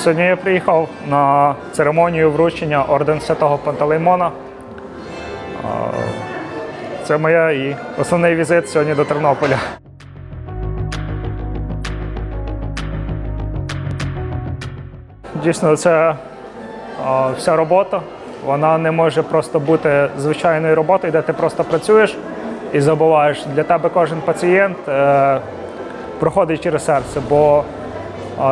Сьогодні я приїхав на церемонію вручення орден Святого Пантелеймона. Це моя і основний візит сьогодні до Тернополя. Дійсно, це вся робота. Вона не може просто бути звичайною роботою, де ти просто працюєш і забуваєш. Для тебе кожен пацієнт е, проходить через серце, бо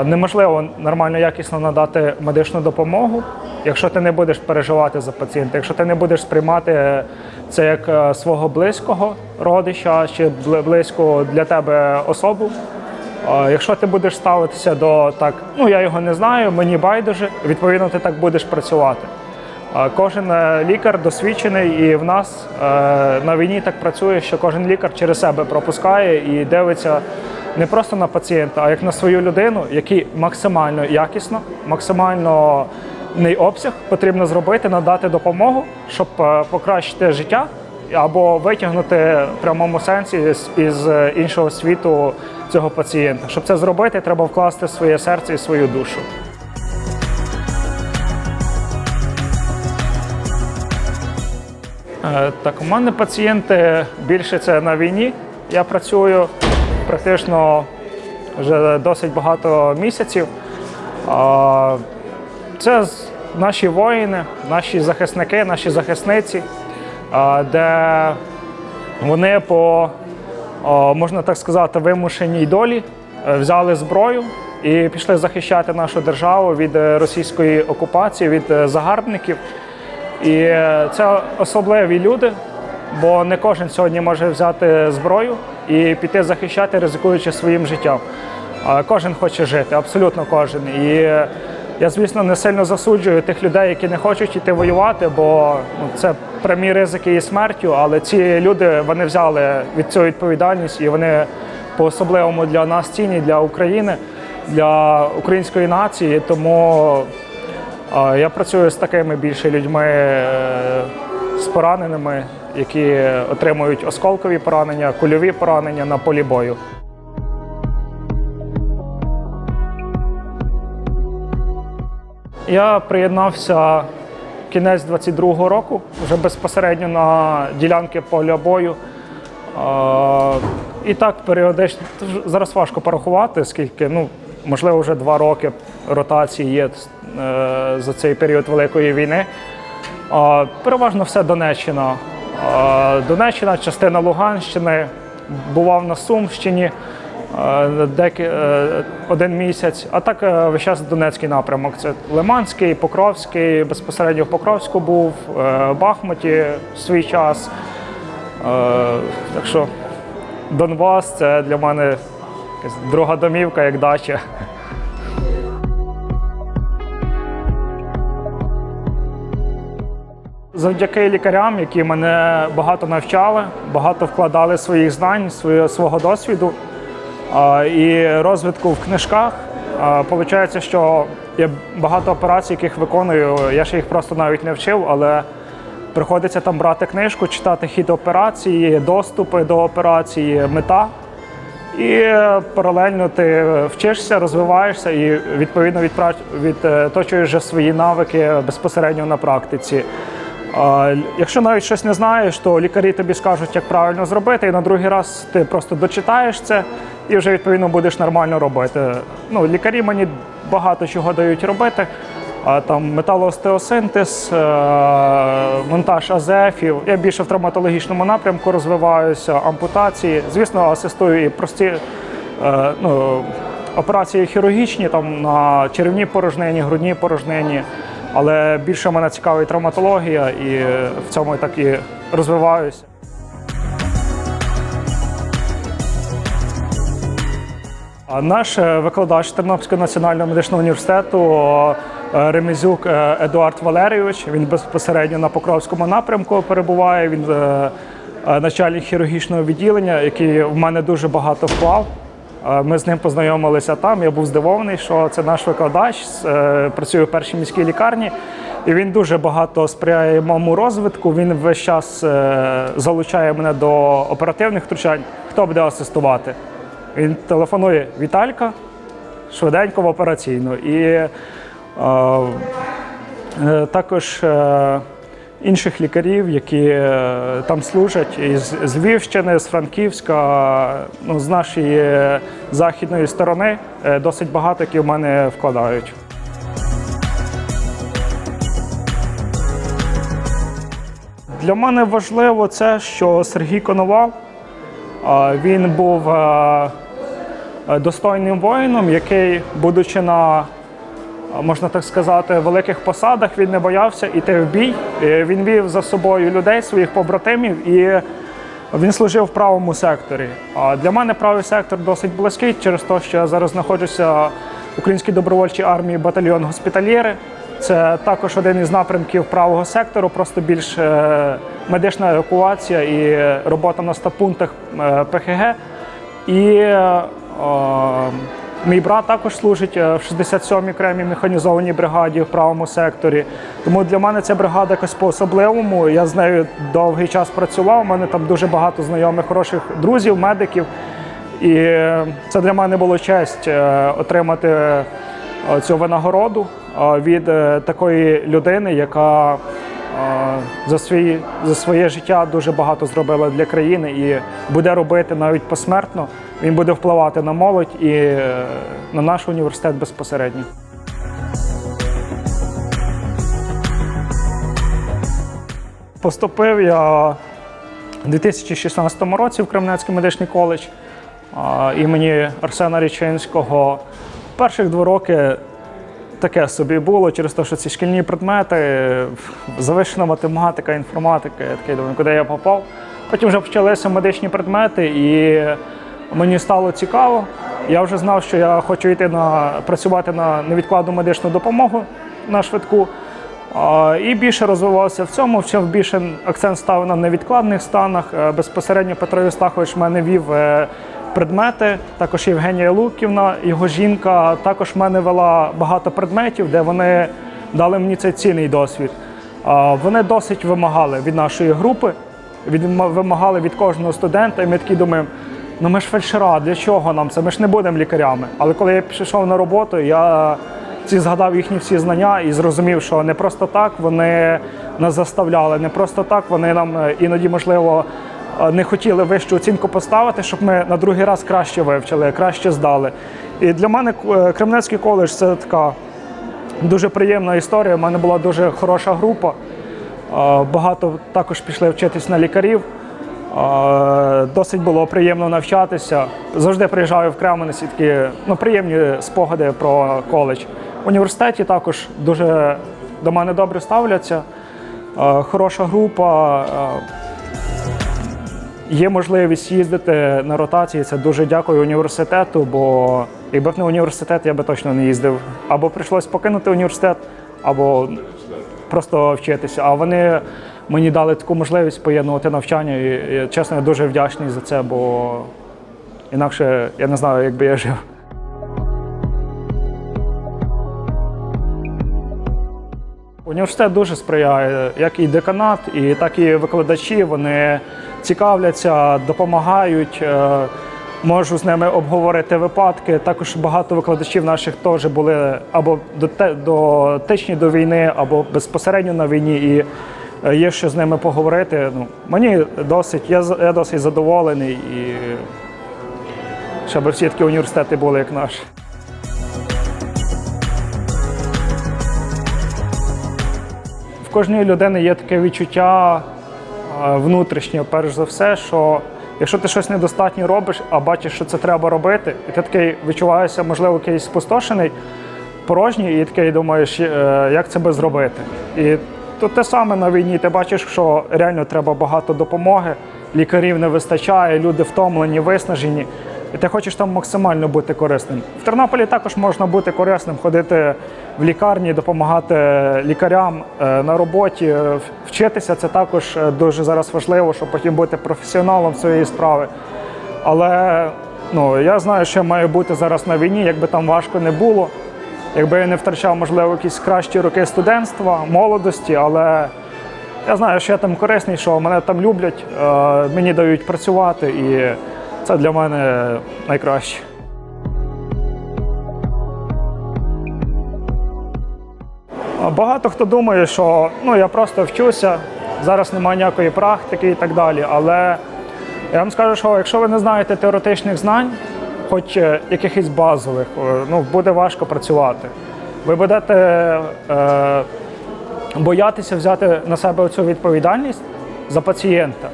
неможливо нормально якісно надати медичну допомогу, якщо ти не будеш переживати за пацієнта, якщо ти не будеш сприймати це як е, свого близького родича чи бли- близьку для тебе особу. Якщо ти будеш ставитися до так, ну я його не знаю, мені байдуже, відповідно, ти так будеш працювати. Кожен е, лікар досвідчений, і в нас е, на війні так працює, що кожен лікар через себе пропускає і дивиться не просто на пацієнта, а як на свою людину, який максимально якісно, максимально не обсяг потрібно зробити, надати допомогу, щоб е, покращити життя або витягнути в прямому сенсі із е, іншого світу цього пацієнта. Щоб це зробити, треба вкласти своє серце і свою душу. Е, Так, у мене пацієнти більше це на війні. Я працюю практично вже досить багато місяців. Це наші воїни, наші захисники, наші захисниці, де вони по, можна так сказати, вимушеній долі е, взяли зброю і пішли захищати нашу державу від е, російської окупації, від е, загарбників. І це особливі люди, бо не кожен сьогодні може взяти зброю і піти захищати, ризикуючи своїм життям. Кожен хоче жити, абсолютно кожен. І я, звісно, не сильно засуджую тих людей, які не хочуть йти воювати, бо ну, це прямі ризики і смертю. Але ці люди вони взяли від цього відповідальність і вони по-особливому для нас цінні, для України, для української нації. Тому Я працюю з такими більше людьми, е, з пораненими, які отримують осколкові поранення, кульові поранення на полі бою. Я приєднався кінець 22-го року, вже безпосередньо на ділянки поля бою. І так періодично зараз важко порахувати, скільки, ну, можливо, вже два роки ротації є е, за цей період Великої війни. Переважно все Донеччина. А, Донеччина, частина Луганщини, бував на Сумщині е, е, один місяць, а так е, весь час Донецький напрямок. Це Лиманський, Покровський, безпосередньо в Покровську був, е, Бахмуті в свій час. Е, Так що Донбас це для мене друга домівка, як дача. Завдяки лікарям, які мене багато навчали, багато вкладали своїх знань, свого досвіду і розвитку в книжках. Получається, що я багато операцій, яких виконую, я ще їх просто навіть не вчив, але приходиться там брати книжку, читати хід операції, доступи до операції, мета. І паралельно ти вчишся, розвиваєшся і відповідно відточуєш вже свої навики безпосередньо на практиці. Якщо навіть щось не знаєш, то лікарі тобі скажуть, як правильно зробити, і на другий раз ти просто дочитаєш це і вже відповідно будеш нормально робити. Ну, лікарі мені багато чого дають робити. Там металоостеосинтез, е, монтаж АЗФів. Я більше в травматологічному напрямку розвиваюся, ампутації. Звісно, асистую і прості е, ну, операції хірургічні там на черевній порожнині, грудній порожнині. Але більше мене цікавить травматологія, і в цьому я так і розвиваюся. Наш е, викладач Тернопільського національного медичного університету е, Ремезюк е, Едуард Валерійович. Він безпосередньо на Покровському напрямку перебуває. Він начальник хірургічного відділення, який в мене дуже багато вклав. Е, Ми з ним познайомилися там. Я був здивований, що це наш викладач, е, працює в першій міській лікарні. І він дуже багато сприяє моєму розвитку. Він весь час е, залучає мене до оперативних втручань. Хто буде асистувати? Він телефонує Віталька, швиденько в операційну. І е, е, також е, інших лікарів, які е, там служать із з Львівщини, з Франківська, ну, з нашої західної сторони, е, досить багато, які в мене вкладають. Для мене важливо це, що Сергій Коновал він був е, е, достойним воїном, який, будучи на, можна так сказати, великих посадах, він не боявся йти в бій. Е, Він вів за собою людей, своїх побратимів, і він служив в правому секторі. А для мене правий сектор досить близький через те, що я зараз знаходжуся в Українській добровольчій армії батальйон госпітальєри. Це також один із напрямків правого сектору, просто більш е, медична евакуація і робота на стаб-пунктах е, ПХГ. І мій брат також служить е, в 67-й окремій механізованій бригаді в правому секторі. Тому для мене ця бригада якось по-особливому. Я з нею довгий час працював. У мене там дуже багато знайомих, хороших друзів, медиків. І е, це для мене було честь е, отримати цю винагороду від такої людини, яка за, свій, за своє життя дуже багато зробила для країни і буде робити навіть посмертно. Він буде впливати на молодь і е, на наш університет безпосередньо. Поступив я у 2016 році в Кремнецький медичний коледж імені Арсена Річинського. Перших два роки таке собі було через те, що ці шкільні предмети, завищена математика, інформатика. Я такий думаю, куди я попав. Потім вже почалися медичні предмети, і мені стало цікаво. Я вже знав, що я хочу йти на працювати на невідкладну медичну допомогу на швидку. І більше розвивався в цьому, вчив більше акцент ставив на невідкладних станах. Е, Безпосередньо Петро Євстахович в мене вів е, предмети, також Євгенія Луківна, його жінка, також мене вела багато предметів, де вони дали мені цей цінний досвід. Вони досить вимагали від нашої групи, вимагали від кожного студента, і ми такі думаємо, ну ми ж фельдшера, для чого нам це? Ми ж не будемо лікарями. Але коли я пішов на роботу, я ці згадав їхні всі знання і зрозумів, що не просто так вони нас заставляли, не просто так вони нам е, іноді, можливо, е, не хотіли вищу оцінку поставити, щоб ми на другий раз краще вивчили, краще здали. І для мене е, Кремнецький коледж це така дуже приємна історія. У мене була дуже хороша група. Багато також пішли вчитись на лікарів. Досить було приємно навчатися. Завжди приїжджаю в Кременець і такі ну, приємні спогади про коледж. В університеті також дуже до мене добре ставляться. Хороша група. Є можливість їздити на ротації. Це дуже дякую університету, бо якби б не університет, я би точно не їздив. Або прийшлось покинути університет, або просто вчитися. А вони мені дали таку можливість поєднувати навчання. І, і чесно, я дуже вдячний за це, бо інакше я не знаю, як би я жив. Університет дуже сприяє, як і деканат, і так і викладачі. Вони цікавляться, допомагають. е, Можу з ними обговорити випадки. Також багато викладачів наших теж були або дотичні до війни, або безпосередньо на війні. І є що з ними поговорити. Ну, мені досить, я, я досить задоволений і щоб всі такі університети були, як наш. В кожної людини є таке відчуття е, внутрішнє, перш за все, що якщо ти щось недостатньо робиш, а бачиш, що це треба робити, і ти такий відчуваєшся, можливо, якийсь спустошений, порожній, і такий думаєш, е, як це би зробити. І тут те саме на війні. Ти бачиш, що реально треба багато допомоги, лікарів не вистачає, люди втомлені, виснажені. І ти хочеш там максимально бути корисним. В Тернополі також можна бути корисним, ходити в лікарні, допомагати лікарям е, на роботі, е, вчитися. Це також е, дуже зараз важливо, щоб потім бути професіоналом своєї справи. Але ну, я знаю, що я маю бути зараз на війні, якби там важко не було якби я не втрачав, можливо, якісь кращі роки студентства, молодості, але я знаю, що я там корисний, що мене там люблять, е, мені дають працювати, і це для мене найкраще. Багато хто думає, що ну я просто вчуся, зараз немає ніякої практики і так далі. Але я вам скажу, що якщо ви не знаєте теоретичних знань, хоч е, якихось базових, е, ну, буде важко працювати. Ви будете е, боятися взяти на себе цю відповідальність за пацієнта.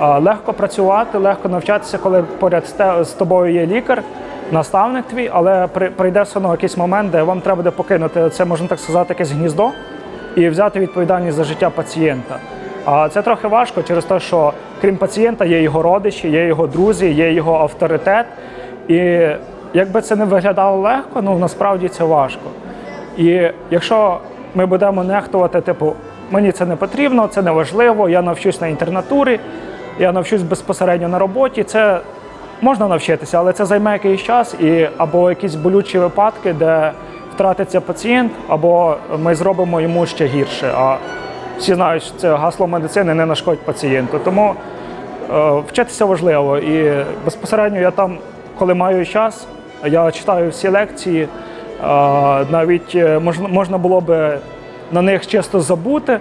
Легко працювати, легко навчатися, коли поряд з тобою є лікар, наставник твій, але при- прийде все одно якийсь момент, де вам треба буде покинути це, можна так сказати, якесь гніздо і взяти відповідальність за життя пацієнта. А це трохи важко через те, що крім пацієнта є його родичі, є його друзі, є його авторитет. І якби це не виглядало легко, ну насправді це важко. І якщо ми будемо нехтувати, типу, мені це не потрібно, це не важливо, я навчусь на інтернатурі, я навчусь безпосередньо на роботі, це можна навчитися, але це займе якийсь час і або якісь болючі випадки, де втратиться пацієнт, або ми зробимо йому ще гірше. А всі знають, що це гасло медицини не нашкодь пацієнту. Тому е, вчитися важливо. І безпосередньо я там, коли маю час, я читаю всі лекції. Навіть е, можна, було би на них чисто забути,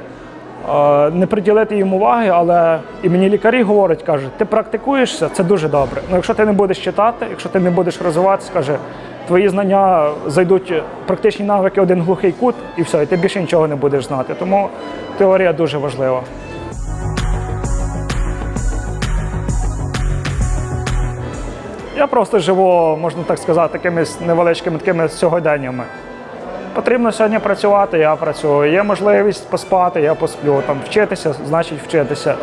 не приділити їм уваги, але і мені лікарі говорять, кажуть, ти практикуєшся, це дуже добре. Ну, якщо ти не будеш читати, якщо ти не будеш розвиватися, каже, твої знання зайдуть практичні навики один глухий кут, і все, і ти більше нічого не будеш знати. Тому теорія дуже важлива. Я просто живу, можна так сказати, якимись невеличкими такими сьогоденнями. Потрібно сьогодні працювати, я працюю. Є можливість поспати, я посплю. Там вчитися, значить вчитися.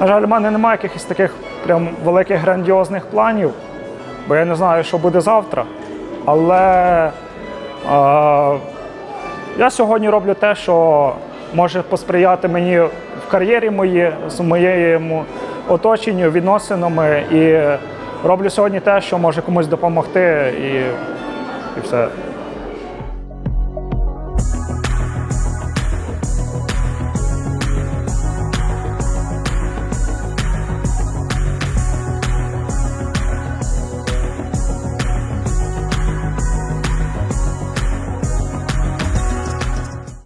На жаль, в мене немає якихось таких прям великих грандіозних планів, бо я не знаю, що буде завтра. Але е, я сьогодні роблю те, що може посприяти мені в кар'єрі моїй, з моєму оточенню, відносинами. І роблю сьогодні те, що може комусь допомогти, і, і все.